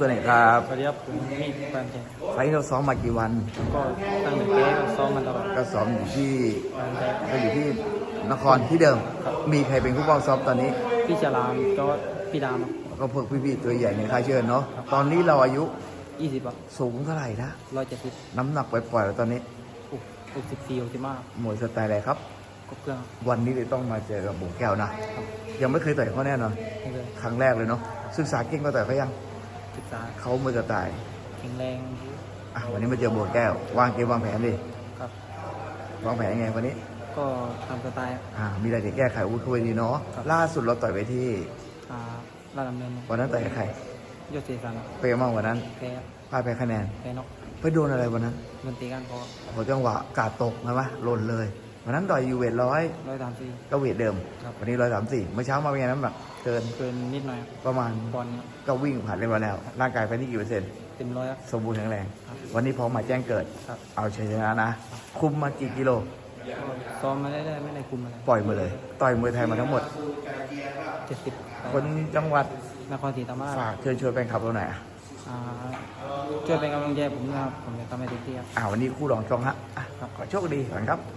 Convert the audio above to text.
ตัวไหนครับสวัสดีครับผมมีแฟนเพลงไฟท์เราซ้อมมากี่วัน ก็ตั้งแต่เก๊ก็ซ้อมมาตลอดก็ซ้อมอยู่ที่แฟนเพลง ก็อยู่ที่นครที่เดิมมีใครเป็นผู้ป้องซ้อมตอนนี้ พี่จารามก็พี่ดามก็พวกพี่ๆตัวใหญ่ในค่ายเชิญเนาะ ตอนนี้เราอายุยี่สิบอะสูงเท่าไหร่นะ ร้อยเจ็ดสิบน้ำหนักปล่อยๆแล้วตอนนี้หกสิบสี่หกสิบห้ามวยสไตล์อะไรครับ ก็เครื่องวันนี้เลยต้องมาเจอกับบุกแก้วนะ ยังไม่เคยต่อยเขาแน่นอนไม่เลยครั้งแรกเลยเนาะ ศึกษาเก่งก็ต่อยเขายัง ศึกษาเขามือสไตล์แข็งแรงอะวันนี้มาเจอบุกแก้ว วางเกมวางแผนดิครับวางแผนยังไงวันนี้ ก็ทำสไตล์อ่ามีอะไรจะแก้ไขอาวุ้คุยดีเนาะครับล่าสุดเราต่อยไปที่อ่าลาดดำเนินวันนั้นต่อยกับใครยศเสสันเปย์มากกว่านั้นแพ้พลาดไปคะแนนแพ้นกไปโดนอะไรวันนั้นมันตีกันพอโหจังหวะกาดตกนะวะหล่นเลย วันนั้นต่อยอยู่เวทร้อยร้อยสามสี่ก็เวทเดิมครับวันนี้ร้อยสามสี่เมื่อเช้ามาเป็นไงน้ำหนักเกินเกินนิดหน่อยประมาณบอลก็วิ่งผ่านเรียบร้อยแล้ว ร่างกายไปที่กี่เปอร์เซ็นต์เต็มร้อยครับสมบูรณ์แข็งแรงครับวันนี้พร้อมมาแจ้งเกิดครับเอาชัยชนะนะ คุมมากี่กิโลก็ซ้อมมาได้ๆไม่ได้คุมอะไรปล่อยมาเลย ต่อยมวยไทยมาทั้งหมดเจ็ดสิบคนจังหวัดนครศรีธรรมราชฝากเชิญชวนแฟนคลับเราหน่อยอะอ่าช่วยเป็นกำลังใจผมนะครับ ผมจะทำให้เต็มที่ครับอ่าวันนี้คู่รองช่องฮะอะครับขอโชคดีก่อนครับค